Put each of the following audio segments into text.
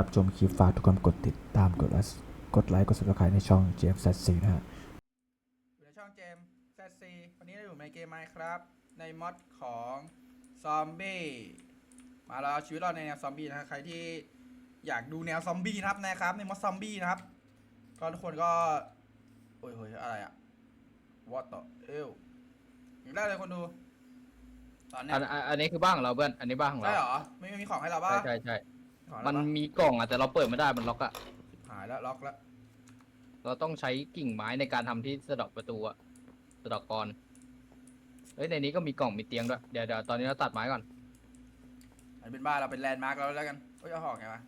รับชมคลิปฝากทุกคนกดติดตามกดไลค์กดไลค์กด subscribe ในช่อง JF 4นะฮะอยู่ในช่องเจมแซซีวันนี้เราอยู่ในเกมไมครับ ในมอดของซอมบี้มาแล้วชีวิตเราในแนวซอมบี้นะครับใครที่อยากดูแนวซอมบี้นะครับนะครับ ในมอดซอมบี้นะครับก็ทุกคนก็โอ้ยโอ้ยอะไรอะวอตต่อเอวอย่างแรกเลยคนดูตอนเนี้ยอันอันอันนี้คือบ้านของเราเพื่อน อันนี้บ้านของเรา ใช่เหรอไม่ไม่มีของให้เราบ้าใช่ใช่ใช่ ของให้มันเราปะมีกล่องอะแต่เราเปิดไม่ได้มันล็อกอะหายแล้วล็อกแล้วเราต้องใช้กิ่งไม้ในการทำที่สะเดอกประตูอะสะเดอกกรเฮ้ยในนี้ก็มีกล่องมีเตียงด้วยเดี๋ยวเดี๋ยวตอนนี้เราตัดไม้ก่อน อันเป็นบ้านเราเป็นแลนด์มาร์กแล้วแล้วกันเอ้ยเอาหอกไงวะ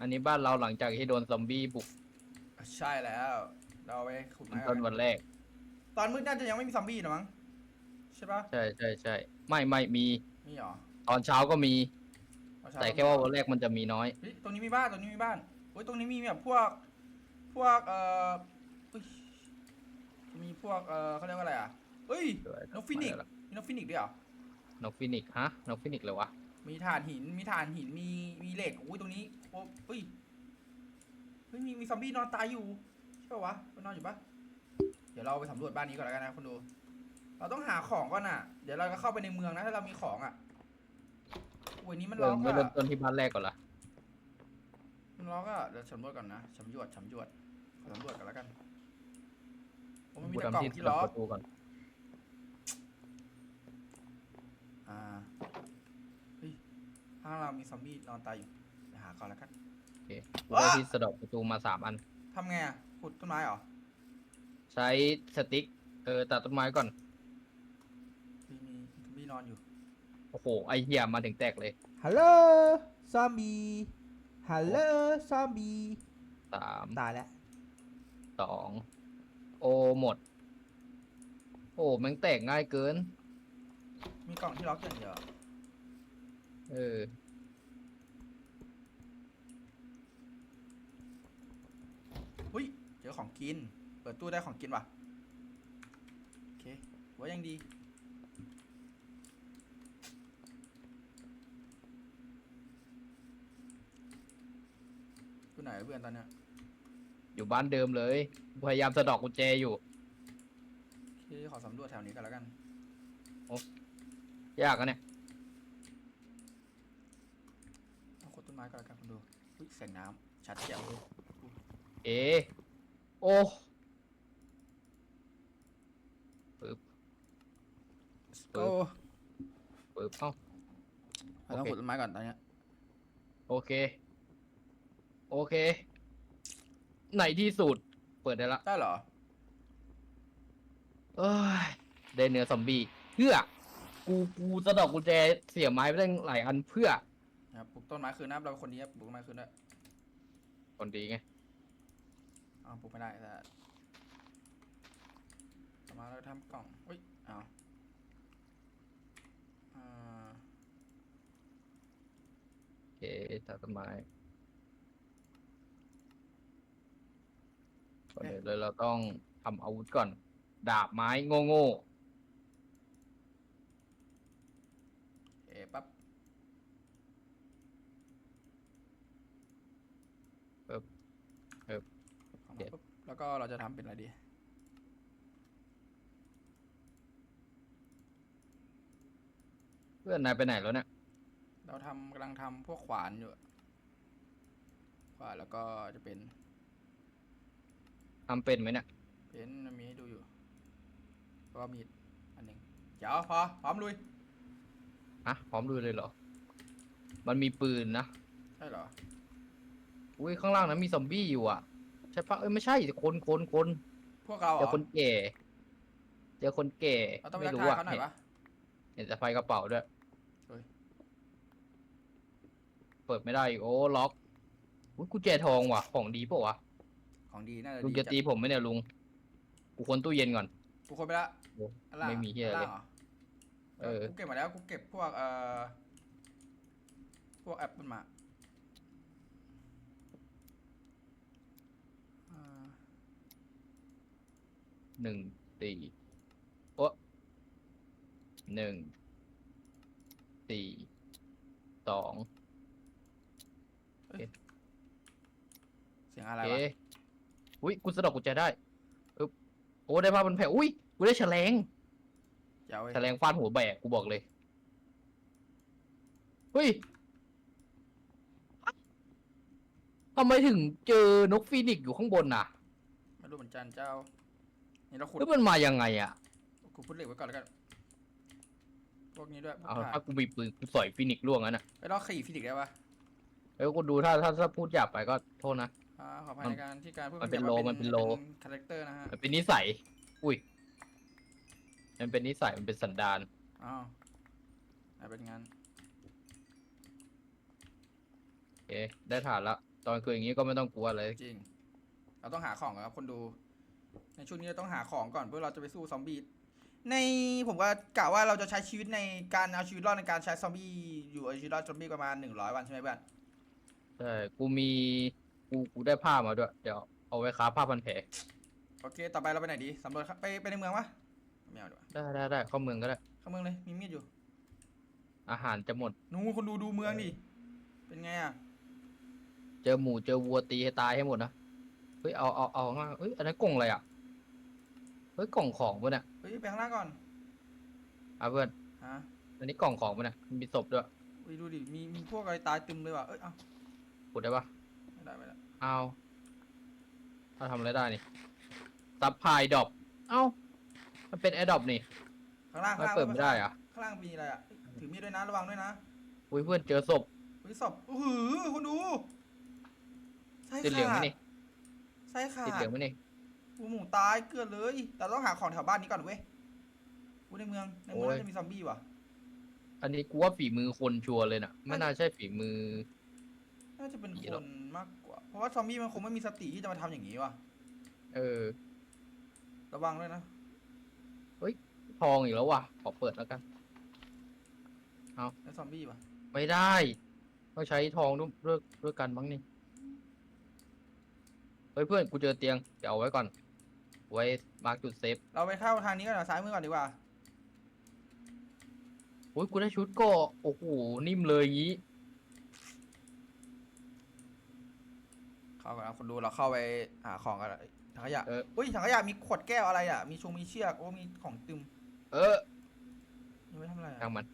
อันนี้บ้านเราหลังจากที่โดนซอมบี้บุกใช่แล้วเราเอาไปขุดไม้ก่ต้อนนวันแรก ตอนมืดน่าจะยังไม่มีซอมบี้หรอมั้งใช่ปะใช่ใช่ใช่ไม่ไม่มี มีเหรอตอนเช้าก็มี เอเช้แต่แค่ว่าวันแรกมันจะมีน้อย เฮ้ยตรงนี้มีบ้านตรงนี้มีบ้านเฮ้ยตรงนี้มีแบบพวกพวกเอ่ออุ๊ยมีพวกเอ่อเขาเรียกว่าอะไรอะเฮ้ยนกฟินิกซ์มีนกฟินิกซ์ด้วยเหรอนกฟินิกซ์ฮะ นกฟินิกซ์เลยวะ มีถ่านหินมีถ่านหินมีมีเหล็กอุ้ยตรงนี้โอ้เฮ้ยเฮ้ยมีมีซอมบี้นอนตายอยู่ใช่ปะวะมันนอนอยู่ปะเดี๋ยวเราไปสำรวจบ้านนี้ก่อนแล้วกันนะคนดู เราต้องหาของก่อนอะ เดี๋ยวเราก็เข้าไปในเมืองนะถ้าเรามีของอะโอ้ยนี้มันเอล็ออกไม่เริ่มอะต้นที่บ้านแรกก่อนละมันล็อกอะเดี๋ยวสำรวจก่อนนะสำรวจสำรวจขอสำรวจกันแล้วกันโอ้มันมีกูแต่กล่องทำที่ที่สะเดล็ออกกประตูก่อนอ่า เฮ้ยถ้างเรามีซอมบี้นอนตายอยู่ไปหาก่อนแล้วกันกูได้ที่สะเดอกประตูมาสามอัน ทำไงอะขุดต้นไม้เหรอใช้สติ๊กเออตัดต้นไม้ก่อน มีมีซอมบี้นอนอยู่โอ้โห ไอเหี้ยมาถึงแตกเลย ฮัลโหล ซอมบี้ ฮัลโหล ซอมบี้ สามตายแล้ว สอง โอหมด โอ้แมันแตกง่ายเกิน มีกล่องที่ล็อกอย่างเดียวเออ หุ้ย เจอของกิน เปิดตู้ได้ของกินว่ะ โอเคว่ายังดีกู ไหนเพื่อนตอนเนี้ยอยู่บ้านเดิมเลย พยายามสะเดอกกุญแจอยู่ ที่ขอสำรวจแถวนี้กันแล้วกัน ยากอะเนี่ย เอาขุดต้นไม้กันแล้วกันคุณดูอุ้ยแสงน้ำชัดแจ๋วเอ โอ้ปึ๊บโอ้ปึ๊บเอ้า เราต้องโอเคขุดต้นไม้ก่อนตอนเนี้ย โอเค โอเค ไหนที่สุด เปิดได้ละได้เหรอ เอ้ยได้เนื้อซอมบี้เพื่อ กูกูสะเดอกกุญแจเสียไม้ไปตั้งหลายอันเพื่อ นะครับปลูกต้นไม้คืนนะเราเป็นคนดีครับปลูกต้นไม้คืนด้วยคนดีไง อ้าวปลูกไม่ได้แต่ต่อมาเราทำกล่องอุ้ยอ้าวอ่าโอเคตัดต้นไม้ ก่อนอื่นเลยเราต้องทำอาวุธก่อน ดาบไม้โง่โง่เอ๋ปั๊บปึ๊บปึ๊บของเด็มาด ปุ๊บแล้วก็เราจะทำเป็นอะไรดี เพื่อนนายไปไหนแล้วเนี่ยเราทำกำลังทำพวกขวานอยู่อะขวานแล้วก็จะเป็น ทำเป็นไหมเนี่ยเป็นมันมีให้ดูอยู่แล้วก็มีดอันหนึ่งเดี๋ยวพอพร้อมลุยฮะพร้อมดูเลยเหรอ มันมีปืนนะใช่เหรออุ้ยข้างล่างนั้นมีซอมบี้อยู่อะ ใช่ปะเอ้ยไม่ใช่คนคนคนพวกเราเหรเจออคนแก่เจอคนแก่เราต้องไปไม่ทักรู้ทายอะเขาหน่อยเห็นปะ เห็นแต่ไฟกระเป๋าด้วยเฮ้ย เปิดไม่ได้อีกโอ้ล็อกอุ้ยกุญแจทองว่ะ ของดีปะวะ ของดีน่าจะลุงดีจะตีผมไหมเนี่ยลุง กูค้นตู้เย็นก่อนกูคนไปละโอ้อันล่างไม่มีเหี้ยอันเลล่ายงหรเออ กูเก็บมาแล้วกูเก็บพวกเอ่อพวกแอปเปิลมาอ่าหนึ่งสี่โอ้หนึ่งสี่สองเสียงอะไรโอเค วะ อุ้ยกูสะดอกกุญแจได้อึ๊บโอ้ได้ผ้าพันแผลอุ้ยกูได้แฉลงอย่าเว้ยแฉลงฟาดหัวแบกกูบอกเลยเฮ้ยทำไมถึงเจอนกฟีนิกซ์อยู่ข้างบนน่ะไม่รู้เหมือนกันเจ้านี่เราขุดแล้วมันมายังไงอะกูพูดเหล็กไว้ก่อนแล้วกันพวกนี้ด้วยพวกเอาถ่านถ้ากูมีปืนกูสอยฟีนิกซ์ล่วงงั้นอะไปลอกขี่ฟิสิกส์ได้ปะเอ้ยกูดูถ้าถ้าถ้าพูดหยาบไปก็โทษนะ อ่าขออภัยมันในการที่การพูดมันเป็นคำหยาบโลว่ามันเป็นโล คาแรคเตอร์นะฮะมันเป็นนิสัย อุ้ย มันเป็นนิสัย มันเป็นสันดาน อ้าวอะเป็นงั้นโอเค ได้ฐานละ ตอนคืนอย่างนี้ก็ไม่ต้องกลัวเลย จริง เราต้องหาของก่อนครับคนดู ในช่วงนี้เราต้องหาของก่อนเพื่อเราจะไปสู้ซอมบี้ในผมก็กะว่าเราจะใช้ชีวิตในการเอาชีวิตรอดในการใช้ซอมบี้อยู่เอาชีวิตรอดซอมบี้ประมาณหนึ่งร้อยวันใช่ไหมเพื่อน ใช่ กูมี กูกูได้ผ้ามาด้วย เดี๋ยวเอาไว้ค้าผ้าพันแผลโอเค ต่อไปเราไปไหนดีสำรวจครับไปไปในเมืองวะไม่เอาดีกว่าได้ได้ได้เข้าเมืองก็ได้ เข้าเมืองเลย มีมีดอยู่อาหารจะหมดนู้นคนดูดูเมืองดิ เป็นไงอะ เจอหมูเจอวัวตีให้ตายให้หมดนะเฮ้ยเอาเอาเอาข้างล่างเฮ้ยอันนั้นกล่องอะไรอะเฮ้ยกล่องของปะเนี่ยเฮ้ยไปข้างล่างก่อนอะเพื่อนฮะอันนี้กล่องของปะเนี่ยมีศพด้วยอุ้ยดูดิ มีมีพวกอะไรตายตึมเลยว่ะ เอ้ยเอ้าขุดได้ปะ ไม่ได้ไม่ได้เอาถ้าทำอะไรได้นี่ซับพายดรอปเอ้า มันเป็นแอร์ดรอปนี่ข้างล่างมัข้านงล่างเปิดไม่ได้อะข้างล่างมีอะไรอะเอ้ยถือมีดด้วยนะระวังด้วยนะอุ้ยเพื่อนเจอศพเฮ้ยศพโอ้โหคุณดูไส้ติดเหลืองไหมขาดนี่ไส้ขาติดเหลืองดไหมนี่กูหมูตายเกลือนเลย แต่ต้องหาของแถวบ้านนี้ก่อนเว้ยกูในเมืองในเมืองน่าจะมีซอมบี้ว่ะ อันนี้กูว่าฝีมือคนชัวร์เลยนะไม่น่าใช่ฝีมือ น่าจะเป็นผีคหรอนมากกว่า เพราะว่าซอมบี้มันคงไม่มีสติที่จะมาทำอย่างนี้ว่ะ เออ ระวังด้วยนะ ทองอีกแล้วว่ะ ขอเปิดแล้วกัน แล้วซอมบี้ว่ะ ไม่ได้ต้องใช้ทองด้วยด้วยด้วยกันบ้างนี่เฮ้ยเพื่อนกูเจอเตียง เดี๋ยวเอาไว้ก่อน ไว้มาร์กจุดเซฟเราไปเข้าทางนี้ก่อนนะซ้ายมือก่อนดีกว่าอุ้ยกูได้ชุดก็ โอ้โห นิ่มเลยอย่าง เข้าก่อนนะคนดูเราเข้าไปหาของกันเอ้ยถังขยะเอออุ้ยถังขยะมีขวดแก้วอะไรอะ มีชงมีเชือกโอ้มีของตึมเออยังไม่ทำอะไรอะช่างมัน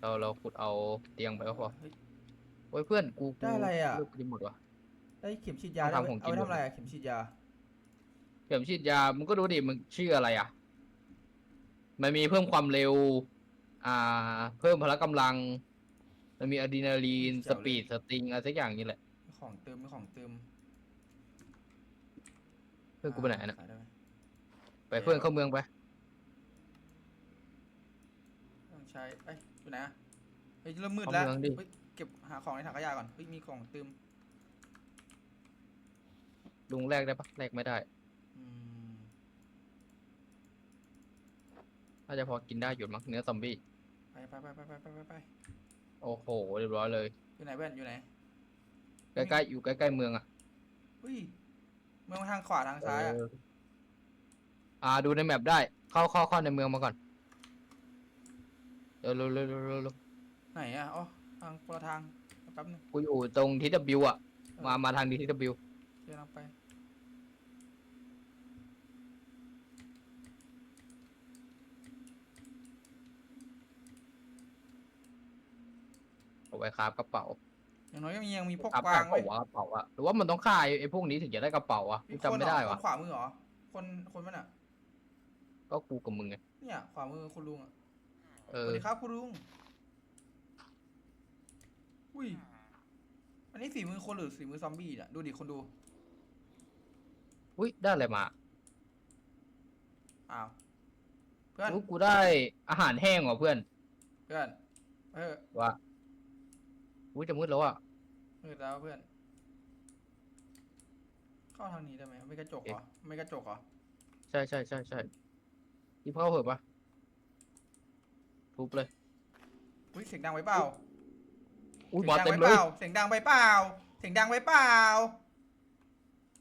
เราเราขุดเอาเตียงไปก็พอเฮ้ยโอ้ยเพื่อนกูกูได้อะไรอะเลืกกินหมดวะ ได้เข็มฉีดยาต้องได้ทำของกิน เอาไว้ด้วยทำอะไรอะเข็มฉีดยาเข็มฉีดยา มึงก็ดูดิมึงชื่ออะไรอะ มันมีเพิ่มความเร็ว อ่า เพิ่มพละกำลัง มันมีอะดรีนาลีนแจ๋สวเลยปีด สติงอะไรสักอย่างนี้แหละมี ของเติมมีของเติมเพื่อนกูไปไหนนะขายได้ไหมไปเพื่อนเข้าเมืองไปต้องใช้เอ้ยอยู่ไหนอะเฮ้ยเริ่มมืดเข้าแล้วเมืองดิเฮ้ยเก็บหาของในถังขยะก่อนเฮ้ยมีของเติมลุงแรกได้ปะแรกไม่ได้อืมน่าจะพอกินได้อยู่มั้งเนื้อซอมบี้ไปไปไปไปไปไปไปไปโอ้โหเรียบร้อยเลยอยู่ไหนเพื่อนอยู่ไหน ใกล้ๆอยู่ใกล้ๆเมืองอะอุ้ยเมืองทางขวาทางซ้ายอะเอออ่าดูในแมปได้ เข้าเข้าเข้าในเมืองมาก่อนเร็วเร็วเร็วเร็วเร็วเร็วไหนอะอ๋อทางคนละทางแป๊บนึง กูอยู่ตรงทีวอะมามาทางทีวเดินทางไปเอาไว้คราบกระเป๋า อย่างน้อยก็มียังมีพวกคราบกวางกไว้ระเป๋ากระเป๋าอะหรือว่ามันต้องฆ่าไอ้ไอ้พวกนี้ถึงจะได้กระเป๋าอะกูมีจำคนไม่เหรอได้ควะนขวามือเหรอคนคนมันอะก็กูกับมึงไงเนี่ยขวามือคุณลุงอะเอสอวัสดีครับคุณลุงอุ้ยอันนี้ฝีมือคนหรือฝีมือซอมบี้เนี่ยดูดิคนดูอุ้ยได้อะไรมาอ้าวเพื่อนอุ๊ยกูได้อาหารแห้งว่ะเพื่อน เพื่อน เออว่า อุ้ยจะมืดแล้วอะมืดแล้วเพื่อน เข้าทางนี้ได้ไหมไม่กระจกเหรอไม่กระจกเหรอใช่ใช่ใช่ใช่ที่เข้าเหอะปะทุบเลยอุ้ยเสียงดังไปเปล่าอุ้ยเสีมายงดัเต็มไปเลเปยล่าเสียงดังไปเปล่าเสียงดังไปเปล่า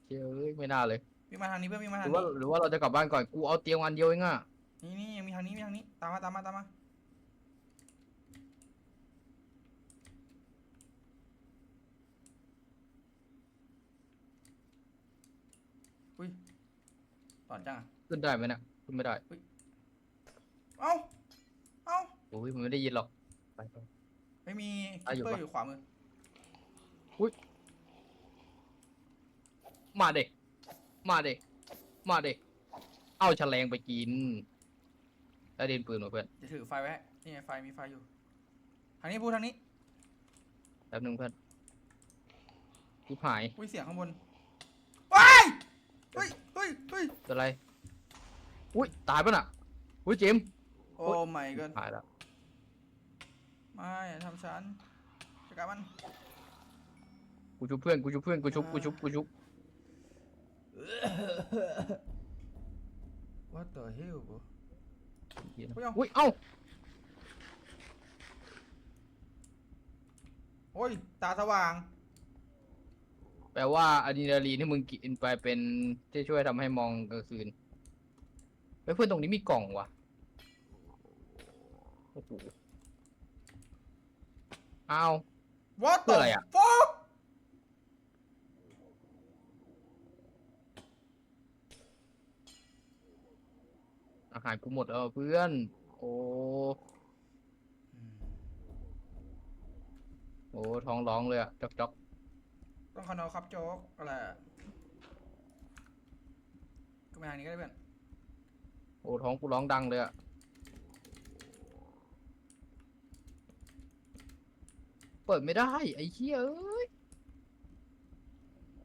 เจ้ยไม่น่าเลยวิ่งมาทางนี้เพื่อนวิ่งมาหทางรือว่านี้หรือว่าเราจะกลับบ้านก่อนกูเอาเตียงอันเดียวเองอะนี่นี่มีทางนี้มีทางนี้ตามมาตามมาตามมา ตอนจังอะขึ้นได้ไหมเนี่ยขึ้นไม่ได้เอ้าเอ้าโอ้ยมันไม่ได้ยินหรอกไปไปไม่มีอะคิอยู่ปเปอปะ ร์อยู่ขวามือมาเด็กมาเด็กมาเด็กเอาแฉลงไปกินแล้วเดินปืนมาเพื่อนจะถือไฟไว้ให้นี่ไงไฟมีไฟอยู่ทางนี้พูดทางนี้แป๊บนึงเพื่อนกูหาย อุ้ยเสียงข้างบนว้าย เฮ้ยเฮ้ยเฮ้ยเป็นไร อุ้ยตายปะน่ะ อุ้ยเจมส์โอ้ไม่เกินหายแล้วไม่อย่าทำฉันจัดการมันกูชุบเพื่อนกูชุบเพื่อนกูชุบกูชุบกูชุบ What the hell bro อุ๊ยเอาอุ้ยเอ้าโอ้ยตาสว่าง แปลว่าอะดรีนาลีนที่มึงกินไปเป็นที่ช่วยทำให้มองกลางคืนไปเพื่อนตรงนี้มีกล่องว่ะโอ้โหอ้าว What เพื่ the ออะไรอะ fuck อาหารกูหมดแล้วเพื่อน โอ้โอ้ท้องร้องเลยอะจอกจอก ต้องคอนโดครับโจ๊กอะไรอะก็มาทางนี้ก็ได้เพื่อนโอ้ท้องกูร้องดังเลยอะเปิดไม่ได้ ไอ้เหี้ยเอ้ย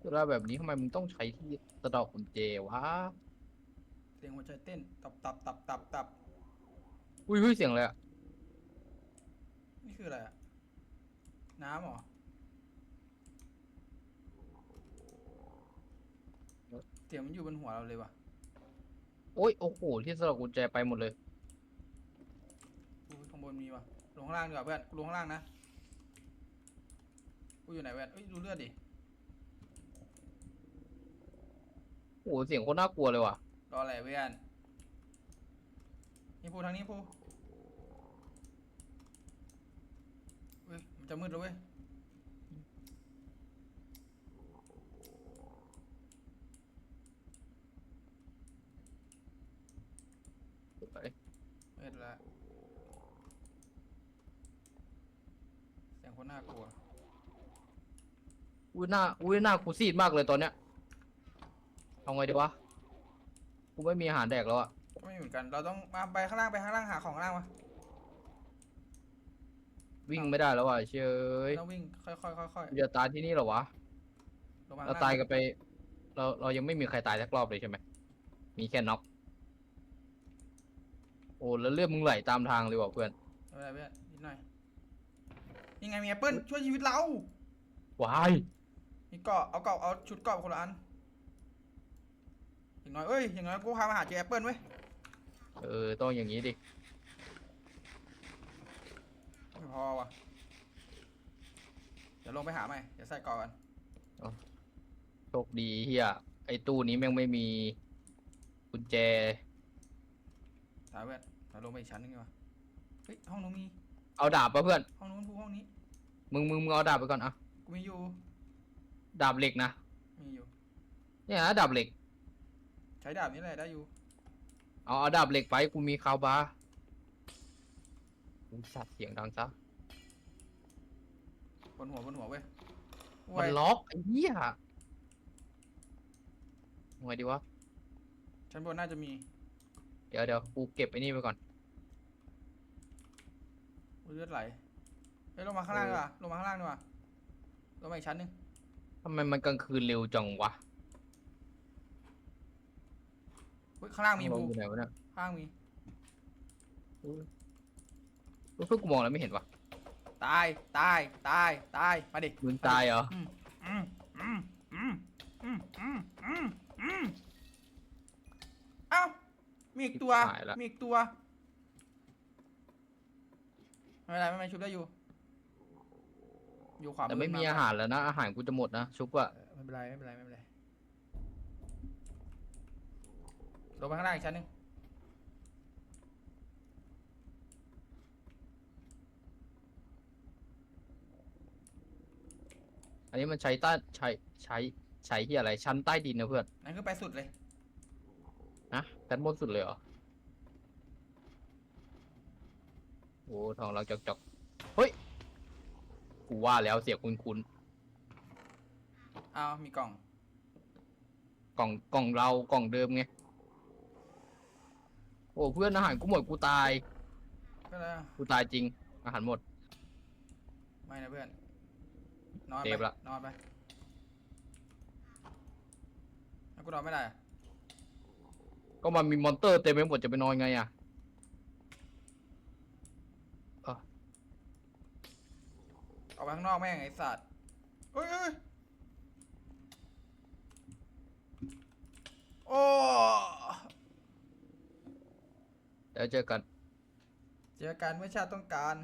เวลาแบบนี้ทำไมมึงต้องใช้ที่สะเดอกกุญแจวะเสียงหัวใจเต้น ตับตับตับตับตับอุ้ยอุ้ยเสียงอะไรอะนี่คืออะไรอะน้ำเหรอ เสียงมันอยู่บนหัวเราเลยว่ะโอ้ยโอ้โหที่สะเดอกกุญแจไปหมดเลยอุ้ยข้างบนมีว่ะลงข้างล่างดีกว่าเพื่อนกูลงข้างล่างนะกูอยู่ไหนเพื่อนเอ้ยดูเลือดดิโอ้โหเสียงโคตรน่ากลัวเลยว่ะรออะไรเพื่อนนี่พูทางนี้พูเฮ้ยมันจะมืดแล้วเว้ย ไป มืดแล้ว เสียง คนน่ากลัวอุ้ยหน้าอุ้ยหน้ากูซีดมากเลยตอนเนี้ยเอาไงดีวะกูไม่มีอาหารแดกแล้วอะไม่เหมือนกัน เราต้องมาไปข้างล่างไปข้างล่างหาของข้างล่างมาวิ่งไม่ได้แล้วว่ะเชยต้องวิ่งค่อยๆค่อยกูจะตายที่นี่เหรอวะๆลงมาเราข้างล่งตายกันไป เราเรายังไม่มีใครตายสักรอบเลยใช่ไหมมีแค่น็อกโอ้แล้วเลือดมึงไหลตามทางเลยว่ะเพื่อนไม่เป็นไรเพื่อนนิดหน่อย ยังไงมีแอปเปิ้ลช่วยชีวิตเราว้ายมีเกาะเอาเกาะเอาชุดเกาะคนละอันอย่างน้อยเอ้ยอย่างน้อยกูพามาหาเจอแอปเปิ้ลเว้ยเออต้องอย่างนี้ดิไม่พอว่ะเดี๋ยวลงไปหาใหม่เดี๋ยวใส่เกาะกันโชคดีเฮียไอ้ตู้นี้แม่งไม่มีกุญแจตายเพื่อนเราลงไปอีกชั้นหนึงดีกว่าเฮ้ยห้องนู้นมี เอาดาบปะเพื่อน ห้องนู้นพูห้องนี้ มึงมึงมึงเอาดาบไปก่อนอะกูมีอยู่ ดาบเหล็กนะ มีอยู่ เนี่ยนะดาบเหล็ก ใช้ดาบนี้แหละได้อยู่ เอาเอาดาบเหล็กไปกูมีคาวบาร์กูสัตว์เสียงดังซะ บนหัวบนหัวเว้ยโอ้มันยล็อกไอ้เหี้ยทำไงดีวะ ชั้นบนน่าจะมี เดี๋ยวเดี๋ยวกูเก็บไอ้นี่ไปก่อนอุ๊ย เลือดไหลเฮ้ยลงมาข้างล่างดีกว่าลงมาข้างล่างดีกว่าลงมาอีกชั้นหนึงทำไมมันกลางคืนเร็วจังวะเฮ้ยข้างล่างมีลบูงอยู่ไหนวะเนี่ยข้างล่างมีเพื่อนกูมองแล้วไม่เห็นวะตาย ตาย ตาย ตาย มาดิมึงตายเหรอ อืมอืมอืมอืมอืมอืมอืมอืมเอ้ามีอีกตัวหายละ มีอีกตัว ไม่เป็นไรไม่เป็นไรชุบได้อยู่ อยู่ขวาแต่ไม่มีออาหารแล้วนะ อาหารกูจะหมดนะชุบอะเออไม่เป็นไรไม่เป็นไรไม่เป็นไรลงไปข้างล่างอีกชั้นหนึ่งอันนี้มันใช้ใต้ใช้ใช้ใช้ที่อะไรชั้นใต้ดินนะเพื่อน นั่นคือไปสุดเลย นะด้านบนสุดเลยเหรอ โอ้ทองเราจอกจอกๆเฮ้ย กูว่าแล้วเสียคุณคุณอ้าวมีกล่อง กล่องกล่องเรากล่องเดิมไง โอ้เพื่อนอาหารกูหมดกูตาย ก็แล้วกูตายจริง อาหารหมด ไม่นะเพื่อน นอนเจ็ไปบละ นอนไปแล้วกูนอนไม่ได้อะก็มันมีมอนเตอร์เต็มไปหมดจะไปนอนไงอะ ออกไปข้างนอกแม่งไอ้สัตว์เฮ้ยเฮ้ยโอ้เดี๋ยวเจอกันเจอกันเมื่อชาติต้องการ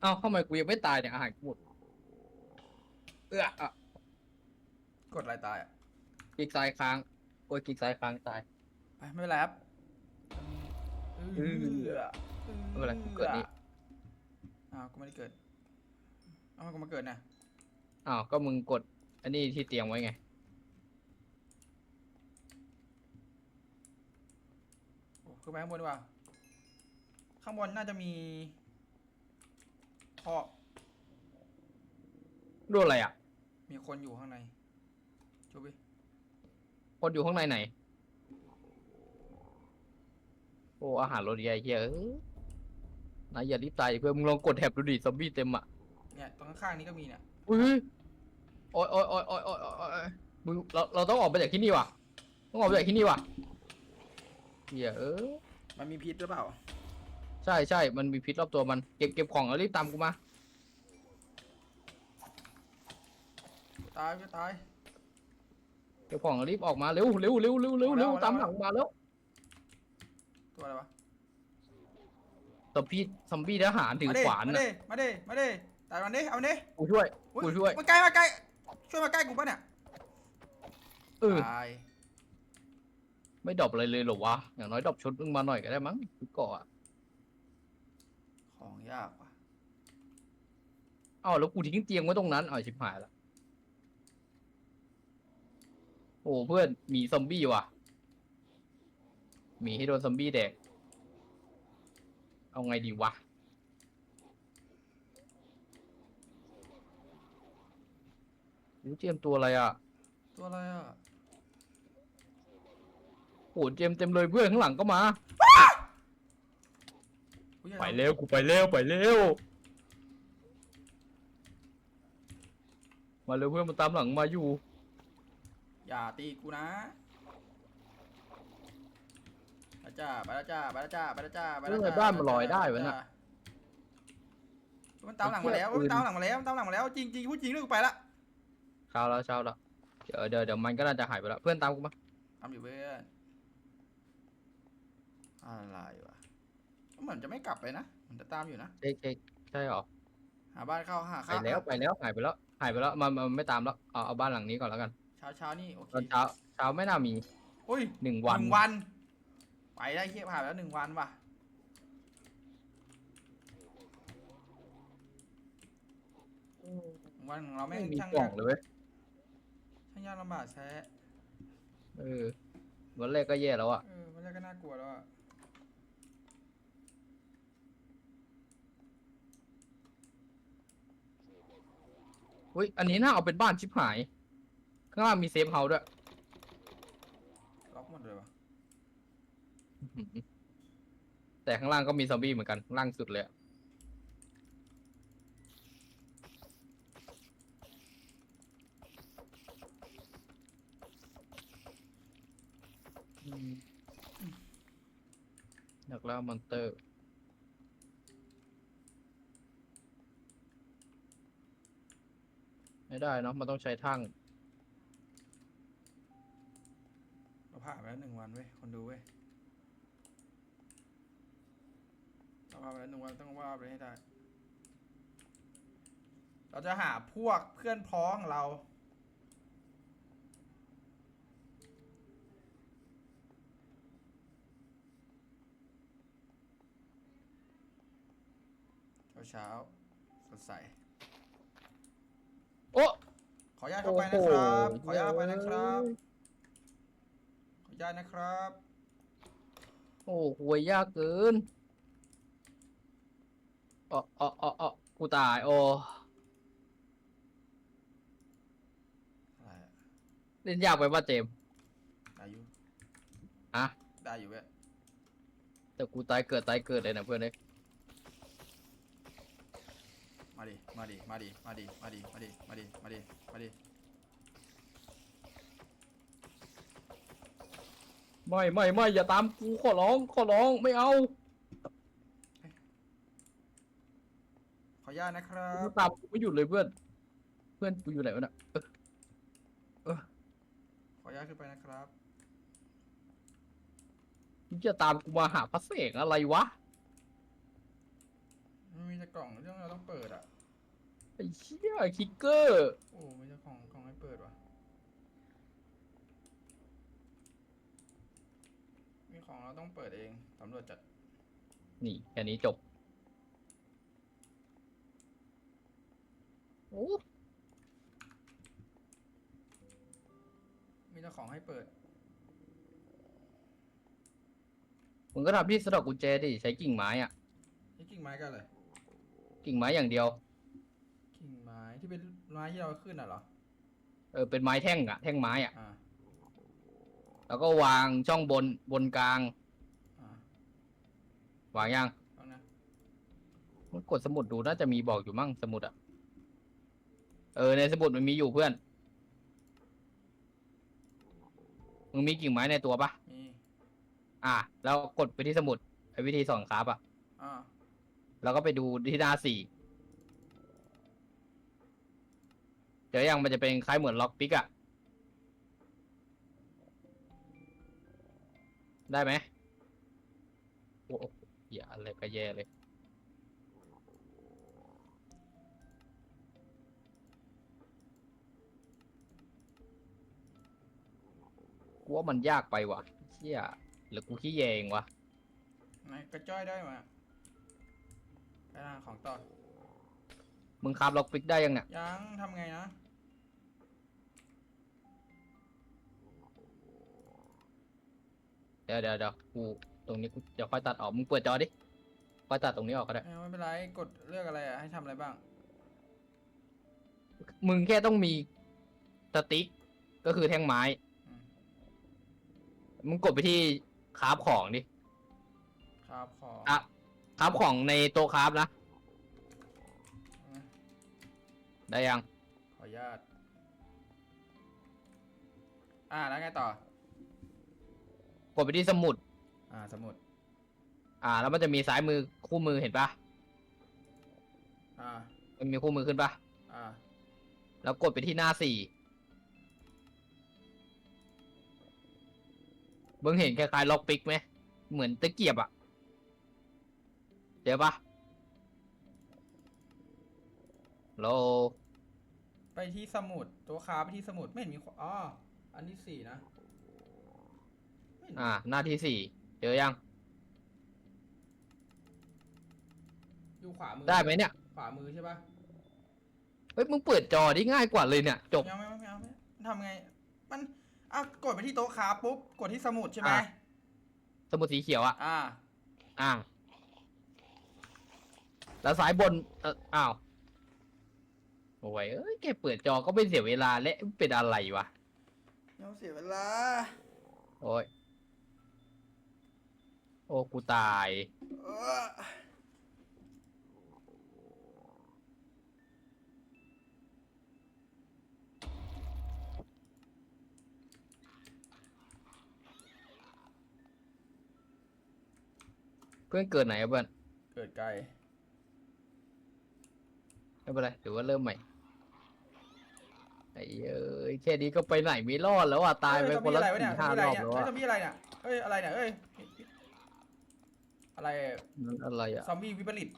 เอ้าทำไมกูยังไม่ตายเนี่ยอาหารกูหมดเอื้ออะกดอะไรตายอะคลิกซ้ายค้างโอ้ยคลิกซ้ายค้างตาย ไปไม่เป็นไรครับเออไม่เป็นไรกูเกิดนี่ อ้าวกูไม่ได้เกิดเอ้าวกูมาเกิดนะอ้าว ก็มึงกด อันนี้ที่เตรียมไว้ไง โอ้ขึ้นไปข้างบนดีกว่าข้างบนน่าจะมีท่อดูอะไรอะ มีคนอยู่ข้างในจูบิคนอยู่ข้างในไหน โอ้อาหารรถใหญ่เหี้ยเอ้ยนายอย่ารีบตายเพื่อนมึงลองกดแท็บดูดิซอมบี้เต็มอะเนี่ยตรงข้างๆนี้ก็มีเนี่ยอุ้ยโอ้ยโอ้ยโอ้ยโอ้ยโอ้ยโอ้ยโอ้ยมึงเราเราต้องออกไปจากที่นี่ว่ะ ต้องออกไปจากที่นี่ว่ะเหี้ยเออมันมีพิษหรือเปล่า ใช่ใช่มันมีพิษรอบตัวมันเก็บเก็บของแล้วรีบตามกูมาตายจะตายเก็บของแล้วรีบออกมาเร็วเร็วเร็วเร็วเร็วเร็วเอาแล้วตามหลังมาแล้ว ตัวอะไรวะซอมบี้ซอมบี้ทหารถือมาดิขวานมาน่ะดิมาดิมาดิตายมันดิเอามันดิกูช่วยอุ๊กูช่วยมาใกล้มาใกล้ช่วยมาใกล้กูปะเนี่ยเออตายไม่ดรอปอะไรเลยเหรอวะอย่างน้อยดรอปชุดมึงมาหน่อยก็ได้มั้งชุดเกาะอะของยากว่ะเอ้าแล้วกูทิ้งเตียงไว้ตรงนั้นเอาชิบหายละโอ้เพื่อนมีซอมบี้ว่ะ มีให้โดนซอมบี้แดก เอาไงดีวะรู้เจมส์ตัวอะไรอะ ตัวอะไรอะโอ้เจมส์เต็มเลยเพื่อนข้างหลังก็มา อุ๊ยอย่าไปเร็วกูไปเร็วไปเร็ว มาเร็วเพื่อนมันตามหลังมาอยู่ อย่าตีกูนะไป แล้วจ้าไปแล้วจ้าไปแล้วจ้าไปแล้วจ้าไปแล้วเอจ้าอบ้านมันลอยได้วะน่ะ มันตามหลังมาแล้วไอ้เหี้ยมันตามหลังมาแล้วมันตามหลังมาแล้วจริงจริงพูดจริงเรื่องกูไปละเช้าแล้วเช้าแล้วเดี๋ยวเดี๋ยวเดี๋ยวมันก็น่าจะหายไปแล้วเพื่อนตามกูมาทำอยู่เพื่อนอะไรวะเหมือนจะไม่กลับไปนะมันจะตามอยู่นะเช็คเช็คใช่หรอหาบ้านเข้าหาไปเข้าแล้วไปแล้วหายไปแล้วหายไปแล้วมันมันไม่ตามแล้วเอาเอาบ้านหลังนี้ก่อนแล้วกันเช้าเช้านี่โอเคตอนเช้าเช้าไม่น่ามี อุ้ยหนึ่งหวันนึ่งวัน ไปได้เฮียผ่านไปแล้วหนึ่งวันว่ะหนึ่งวันของเราไม่แม่งมีช่างกล่อยางกเลยเว้ยช่างยากลำบากแท้เออวันแรกก็แย่แล้วอะเออมันแรกก็น่ากลัวแล้วอะเฮ้ย อันนี้น่าเอาเป็นบ้านชิบหาย ข้างล่างมีเซฟเฮาส์ด้วย ล็อกหมดเลยวะ แต่ข้างล่างก็มีซอมบี้เหมือนกันข้างล่างสุดเลยอะอืมอยากเล่ามอนเตอร์ ไม่ได้เนาะมันต้องใช้ทั้งเราผ่านไปแล้วหนึ่งวันเว้ยคนดูเว้ย เราผ่านไปแล้วหนึ่งวันต้องว่าไปให้ได้ เราจะหาพวกเพื่อนพ้องเรา เช้าเช้าๆสดใสออนุญาตเข้าไปนะครับโอ้โหขออนุญาตเข้าไปนะครับ ขออนุญาตนะครับ โอ้หวยยากเกิน อ๋ออ๋ออ๋ออ๋อกูตายโอ้อะไรอะเล่นยากไปว่าเจมส์ได้อยู่อะได้อยู่เว้ยแต่กูตายเกิดตายเกิดเลยนะเพื่อนเลยมาดิมาดิมาดิมาดิมาดิมาดิมาดิมาดิมาดิไม่ไม่ไม่อย่าตามกูขอร้องขอร้องไม่เอา ออนุญาตนะครักูบตามกูไม่หยุดเลยเพื่อน เพื่อนกูอยู่ไหนวะน่ะเออขออนุญาตขึ้นไปนะครับมึงจะตามกูมาหาพระเสกอะไรวะมันมีแต่กล่องเรื่องเราต้องเปิดอะ ไอ้เชี่ยคิกเกอร์โอ้มีแต่กล่องกล่องให้เปิดว่ะ มีของเราต้องเปิดเองตำรวจจัดนี่แค่นี้จบ โอ้มีแต่ของให้เปิด มึงก็ทำที่สะดอกกุญแจดิใช้กิ่งไม้อะนี่กิ่งไม้กันเลย กิ่งไม้อย่างเดียว กิ่งไม้ที่เป็นไม้ที่เราขึ้นอะเหรอ เออเป็นไม้แท่งอะแท่งไม้อะอ่า แล้วก็วางช่องบนบนกลาง อ่าวางยังต้องนะ มันกดสมุดดูน่าจะมีบอกอยู่มั่งสมุดอะ เออในสมุดมันมีอยู่เพื่อน มึงมีกิ่งไม้ในตัวปะมีอะแล้วกดไปที่สมุดไอ้วิธีสอนครับอะอ่าแล้วก็ไปดูที่หน้าสี่เดี๋ยวยังมันจะเป็นคล้ายเหมือนล็อกปิกอะได้ไหมโอ้โหอย่าอะไรก็แย่เลย ว่ามันยากไปว่ะเชี่ยหรือกูขี้แยเองวะไหนกระจ้อยได้มาไปหาของต่อมึงคาบล็อกปิกได้ยังเนี่ยยังทำไงนะเดี๋ยวเดี๋ยวเดี๋ยวกูตรงนี้กูเดี๋ยวค่อยตัดออกมึงเปิดจอดิค่อยตัดตรงนี้ออกก็ได้เอ้ยไม่เป็นไรกดเลือกอะไรอะให้ทำอะไรบ้าง มึงแค่ต้องมีสติ๊กก็คือแท่งไม้อื มมึงกดไปที่คราฟของดิครับขออะคราฟของในโต๊ะคราฟนะนะ ได้ยัง ขออนุญาต อ่าแล้วไงต่อ กดไปที่สมุด อ่า สมุด อ่า แล้วมันจะมีซ้ายมือคู่มือเห็นปะอ่า มันมีคู่มือขึ้นปะอ่า แล้วกดไปที่หน้าสี่ มึงเห็นคล้ายๆล็อกปิกไหม เหมือนตะเกียบอะเดี๋ยวปะโลไปที่สมุดตัวค้าไปที่สมุดไม่เห็นมีขวอ๋ออันที่สี่นะไม่เห็นอ่า หน้าที่สี่เจอยัง อยู่ขวามือได้ไหมเนี่ย ขวามือใช่ปะเฮ้ย มึงเปิดจอได้ง่ายกว่าเลยเนี่ย จบยังไม่ไม่เอาไม่มันทำไง มัน อะกดไปที่โต๊ะค้าปุ๊บกดที่สมุดใช่ไหมอะ สมุดสีเขียวอะอ่า อ่า แล้วซ้ายบนเอออ้าว โอ้ยเอ้ย แกเปิดจอก็ไม่เสียเวลาและเป็นอะไรวะยังเสียเวลา โอ้ย โอ้ กูตาย เออ เพื่อนเกิดไหนอะเพื่อนเกิดไกลไม่เป็นไรหรือว่าเริ่มใหม่ไอ้เอ้ยแค่นี้ก็ไปไหนไม่รอดแล้วอะตายไปเอ้คนละซอมบี้อะไรวะสี่เนี่ยห้าซอมบี้อะไรรอบเนี่ยแล้วเฮ้ยอะซอมบี้อะไรเนี่ยเอ้ยอะไรเนี่ยเอ้ยอะไรนั่นอะไรอะซอมบี้วิปริต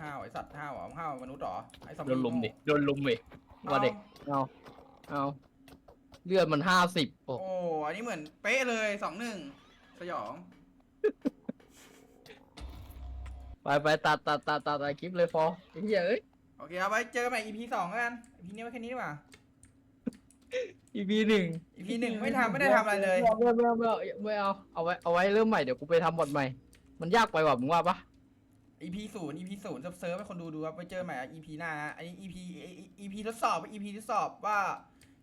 ห้าวไอสัตว์ห้าวเหรอห้าวมนุษย์เหรอไอซอมโดบี้นลุมดิโง่โดนลุมดิว่าเด็กเอาเอาเลือดมันห้าสิบโอ้โอ้อันนี้เหมือนเป๊ะเลยสองหนึ่ง สยองไปไปตัดตัดตัดตัดตัดคลิปเลยพอไอ้เหี้ยเอ้ย โอเคเอาไว้เจอกันใหม่ EP สองแล้วกัน EP นี้ไว้แค่นี้ดีกว่า EP หนึ่ง EP หนึ่งไม่ทำไม่ได้ทำอะไรเลย ไม่ไม่ไม่ไม่เอาเอาไว้เอาไว้เริ่มใหม่เดี๋ยวกูไปทำบทใหม่ มันยากไปว่ะมึงว่าปะ EP ศูนย์ EP ศูนย์เซิร์ฟๆให้คนดูดูครับไปเจอใหม่อะ EP หน้านะอันนี้ EP EP ทดสอบ EP ทดสอบว่า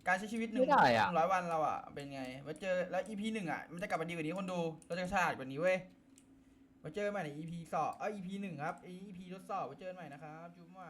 การใช้ชีวิตหนึ่งไม่ได้อะหนึ่งร้อยวันเราอะเป็นไงมาเจอแล้ว EP หนึ่งอะมันจะกลับมาดีกว่านี้คนดูเราจะฉลาดกว่านี้เว้ยมาเจอใหม่ใน EP สอบเอ้ย EP หนึ่งครับ EP ทดสอบไปเจอกันใหม่นะครับจุ๊บว่า